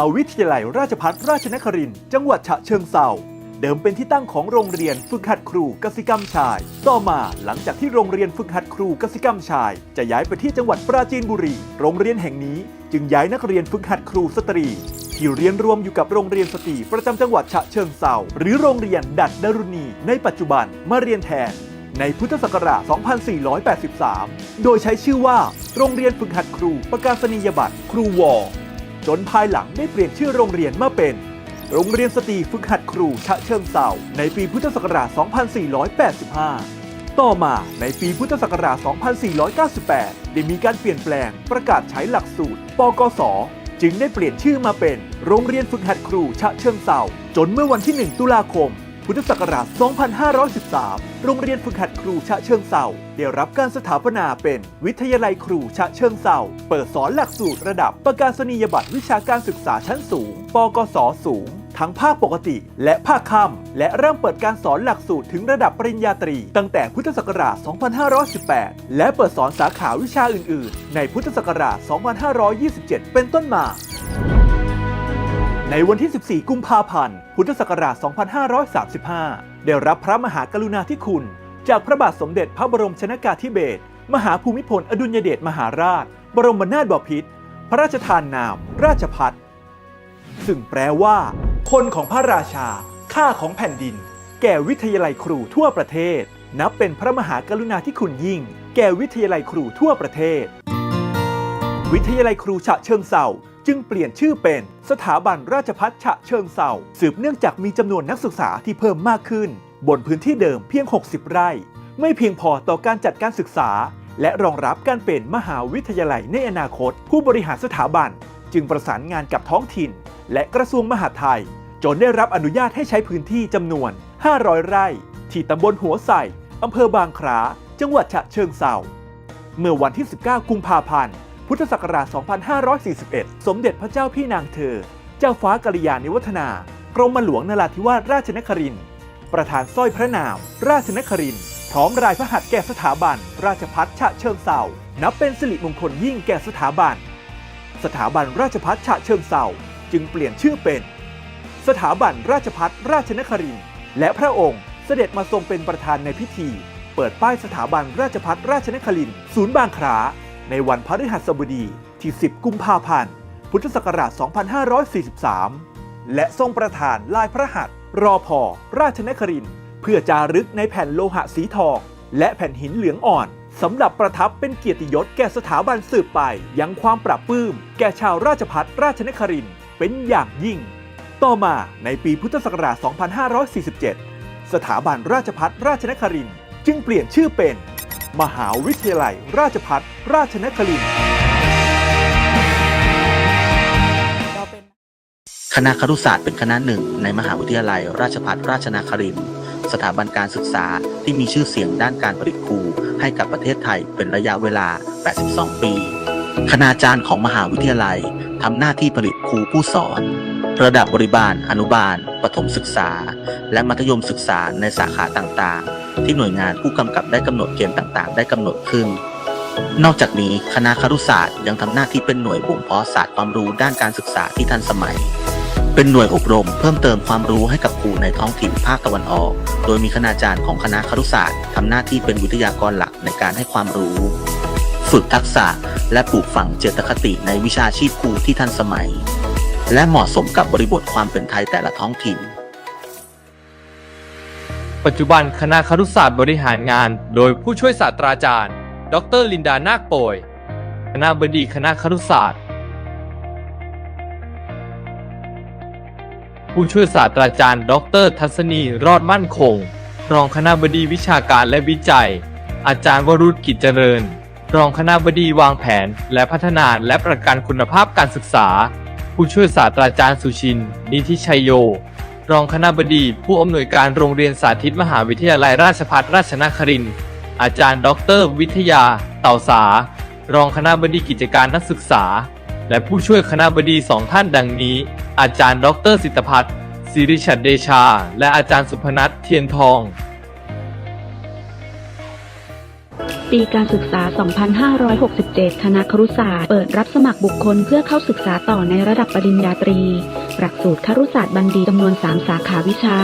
าวิทยาลัยราชภัฏราชนครินทร์จังหวัดฉะเชิงเทราเดิมเป็นที่ตั้งของโรงเรียนฝึกหัดครูกสิกรรมชาย ต่อมาหลังจากที่โรงเรียนฝึกหัดครูกสิกรรมชาย จะย้ายไปที่จังหวัดปราจีนบุรี โรงเรียนแห่งนี้จึงย้ายนักเรียนฝึกหัดครูสตรี ที่เรียนรวมอยู่กับโรงเรียนสตรีประจำจังหวัดฉะเชิงเทราหรือโรงเรียนดัดดารุณี ในปัจจุบันมาเรียนแทน ในพุทธศักราช 2483 โดยใช้ชื่อว่า โรงเรียนฝึกหัดครูประกาศนียบัตรครูวอ จนภายหลังได้เปลี่ยนชื่อโรงเรียนมาเป็น โรงเรียนสตรีฝึกหัดครูชะเชิงเซาในปีพุทธศักราช 2485 ต่อมาในปีพุทธศักราช 2498 ได้มีการเปลี่ยนแปลงประกาศใช้หลักสูตร ปกศจึงได้เปลี่ยนชื่อมาเป็น โรงเรียนฝึกหัดครูชะเชิงเซาจนเมื่อวันที่ 1 ตุลาคม พุทธศักราช 2513 โรงเรียนฝึกหัดครูฉะเชิงเซาได้รับการสถาปนาเป็นวิทยาลัยครูฉะเชิงเซาเปิดสอนหลักสูตรระดับประกาศนียบัตรวิชาการศึกษาชั้นสูง ปกศสูง ทั้งภาคปกติ และภาคค่ำและเริ่มเปิดการสอนหลักสูตรถึงระดับปริญญาตรี ตั้งแต่พุทธศักราช 2518 และเปิดสอนสาขาวิชาอื่น ๆ ในพุทธศักราช 2527 เป็นต้นมา ในวันที่ 14 กุมภาพันธ์ พุทธศักราช 2535 ได้รับพระมหากรุณาธิคุณ จากพระบาทสมเด็จพระบรมชนากาธิเบศร มหาภูมิพลอดุลยเดชมหาราช บรมนาถบพิตร พระราชทานนาม ราชพัฒซึ่งแปลว่า คนของพระราชา ข้าของแผ่นดิน แก่วิทยาลัยครูทั่วประเทศ นับเป็นพระมหากรุณาธิคุณยิ่ง แก่วิทยาลัยครูทั่วประเทศ วิทยาลัยครูฉะเชิงเซา จึงเปลี่ยนชื่อเป็นสถาบันราชพัฒฉะเชิงเซาสืบเนื่องจากมีจำนวนนักศึกษาที่เพิ่มมากขึ้น บนพื้นที่เดิมเพียง 60 ไร่ ไม่เพียงพอต่อการจัดการศึกษา และรองรับการเป็นมหาวิทยาลัยในอนาคต ผู้บริหารสถาบัน จึงประสานงานกับท้องถิ่น และกระทรวงมหาดไทย จนได้รับอนุญาตให้ใช้พื้นที่จำนวน 500 ไร่ ที่ตำบลหัวใส่อำเภอบางคราจังหวัดฉะเชิงเซาเมื่อวันที่ 19 กุมภาพันธ์ พุทธศักราช 2541 สมเด็จพระเจ้าพี่นางเธอ เจ้าฟ้ากัลยาณิวัฒนากรมหลวงนราธิวาสราชนครินทร์ประธานสร้อยพระนาม ราชนครินทร์พร้อมรายพระหัตถ์แก่สถาบัน ราชพัฒฉะเชิงเซานับเป็นสิริมงคลยิ่งแก่สถาบัน สถาบันราชพัฒฉะเชิงเซาจึงเปลี่ยนชื่อเป็น สถาบันราชพัฒราชนครินทร์และพระองค์เสด็จมาทรงเป็นประธานในพิธี เปิดป้ายสถาบันราชพัฒราชนครินทร์ศูนย์บางครา ในวันพฤหัสบดีที่ 10 กุมภาพันธ์ พุทธศักราช 2543 และทรงประธานลายพระหัตถ์รอพอราชนคริน เพื่อจารึกในแผ่นโลหะสีทอง และแผ่นหินเหลืองอ่อนสำหรับประทับเป็นเกียรติยศแก่สถาบันสืบไป ยังความปรับปื้ม แก่ชาวราชพัฒราชนครินเป็นอย่างยิ่ง ต่อมาในปีพุทธศักราช 2547 สถาบันราชพัฒราชนครินจึงเปลี่ยนชื่อเป็น มหาวิทยาลัย ราชพัฒราชนครินทร์คณะครุศาสตร์เป็นคณะหนึ่งในมหาวิทยาลัย ราชภัฏราชนาครินทร์สถาบันการศึกษาที่มีชื่อเสียงด้านการผลิตครูให้กับประเทศไทยเป็นระยะเวลา 82 ปี คณาจารย์ของมหาวิทยาลัยทำหน้าที่ผลิตครูผู้สอน ระดับบริบาล อนุบาล ประถมศึกษา และมัธยมศึกษาในสาขาต่างๆ ที่หน่วยงานผู้กำกับได้กำหนดเกณฑ์ต่างๆ ได้กำหนดขึ้น นอกจากนี้คณะครุศาสตร์ยังทำหน้าที่เป็นหน่วยบ่มเพาะศาสตร์ความรู้ด้านการศึกษาที่ทันสมัย เป็นหน่วยอบรม เพิ่มเติมความรู้ให้กับครูในท้องถิ่นภาคตะวันออก โดยมีคณาจารย์ของคณะครุศาสตร์ทำหน้าที่เป็นวิทยากรหลักในการให้ความรู้ ฝึกทักษะและปลูกฝังเจตคติในวิชาชีพครูที่ทันสมัย และเหมาะสมกับบริบทความเป็นไทยแต่ละท้องถิ่น ปัจจุบันคณะครุศาสตร์บริหารงาน โดยผู้ช่วยศาสตราจารย์ ดรลินดานาคโปยคณะบดีคณะครุศาสตร์ ผู้ช่วยศาสตราจารย์ ดร ทัศนีรอดมั่นคง รองคณะบดีวิชาการและวิจัย อาจารย์วรุษกิจเจริญ รองคณะบดีวางแผน และพัฒนาและประกันคุณภาพการศึกษา ผู้ช่วยศาสตราจารย์สุชิน นิธิชัยโย รองคณบดี ผู้อำนวยการโรงเรียนสาธิตมหาวิทยาลัยราชภัฏราชนครินทร์อาจารย์ดร วิทยา เต่าสา รองคณบดีกิจการนักศึกษา และผู้ช่วยคณบดีสองท่านดังนี้ อาจารย์ดร สิทธพัฒน์สิริชัดเดชา และอาจารย์สุพนัทเทียนทอง ปีการศึกษา 2567 คณะครุศาสตร์ เปิดรับสมัครบุคคลเพื่อเข้าศึกษาต่อในระดับปริญญาตรี หลักสูตรครุศาสตร์บัณฑิตจำนวน 3 สาขาวิชา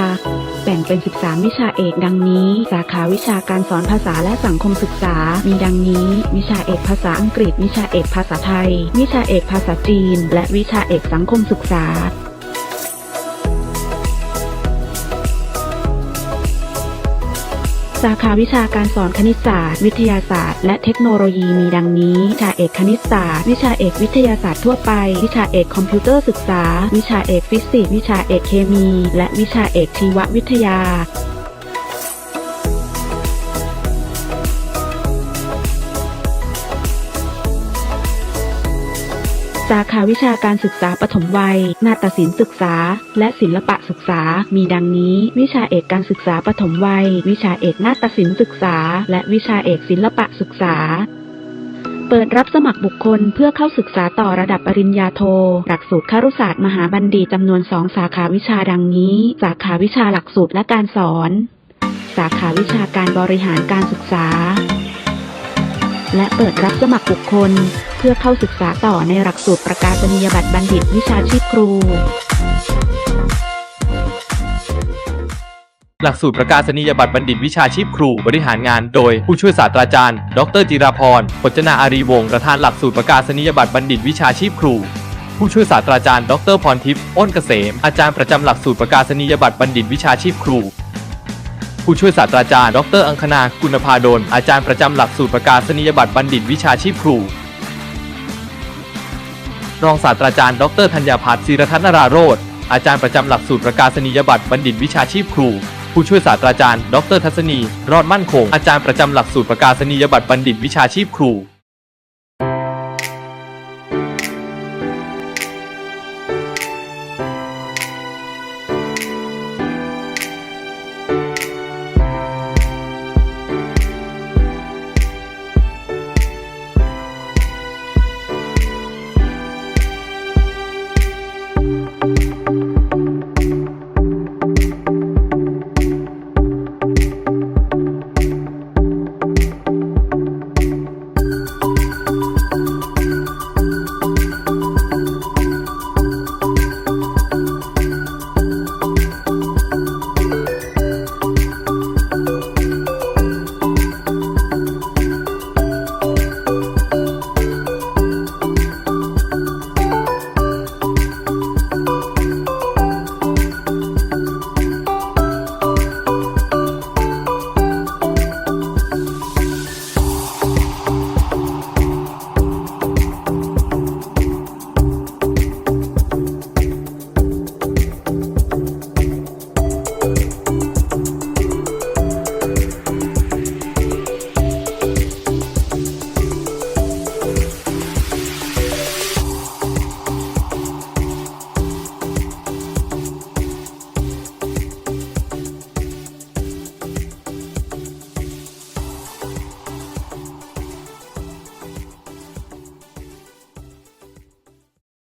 แบ่งเป็น 13 วิชาเอกดังนี้ สาขาวิชาการสอนภาษาและสังคมศึกษา มีดังนี้ วิชาเอกภาษาอังกฤษ วิชาเอกภาษาไทย วิชาเอกภาษาจีน และวิชาเอกสังคมศึกษา สาขาวิชาการสอนคณิตศาสตร์ วิทยาศาสตร์ และเทคโนโลยีมีดังนี้ วิชาเอกคณิตศาสตร์ วิชาเอกวิทยาศาสตร์ทั่วไป วิชาเอกคอมพิวเตอร์ศึกษา วิชาเอกฟิสิกส์ วิชาเอกเคมี และวิชาเอกชีววิทยา สาขาวิชาการศึกษาปฐมวัย นาฏศิลป์ศึกษา และศิลปะศึกษา มีดังนี้ วิชาเอกการศึกษาปฐมวัย วิชาเอกนาฏศิลป์ศึกษา และวิชาเอกศิลปะศึกษาเปิดรับสมัครบุคคลเพื่อเข้าศึกษาต่อระดับปริญญาโท หลักสูตรครุศาสตร์มหาบัณฑิตจำนวนสองสาขาวิชาดังนี้ สาขาวิชาหลักสูตรและการสอน สาขาวิชาการบริหารการศึกษา และเปิดรับสมัครบุคคล เพื่อเข้าศึกษาต่อในหลักสูตรประกาศนียบัตรบัณฑิตวิชาชีพครู หลักสูตรประกาศนียบัตรบัณฑิตวิชาชีพครู บริหารงานโดยผู้ช่วยศาสตราจารย์ ดรจิราพรพจนาอารีวงศ์ประธานหลักสูตรประกาศนียบัตรบัณฑิตวิชาชีพครูผู้ช่วยศาสตราจารย์ดรพรทิพย์อ้นเกษม อาจารย์ประจำหลักสูตรประกาศนียบัตรบัณฑิตวิชาชีพครู ผู้ช่วยศาสตราจารย์ ดร อังคณากุณภาดล อาจารย์ประจำหลักสูตรประกาศนียบัตรบัณฑิตวิชาชีพครู รองศาสตราจารย์ ดรธัญญาพัฒน์ศิรทัศนราโรธอาจารย์ประจำหลักสูตรประกาศนียบัตรบัณฑิตวิชาชีพครู ผู้ช่วยศาสตราจารย์ ดรทัศนี รอดมั่นคง อาจารย์ประจำหลักสูตรประกาศนียบัตรบัณฑิตวิชาชีพครู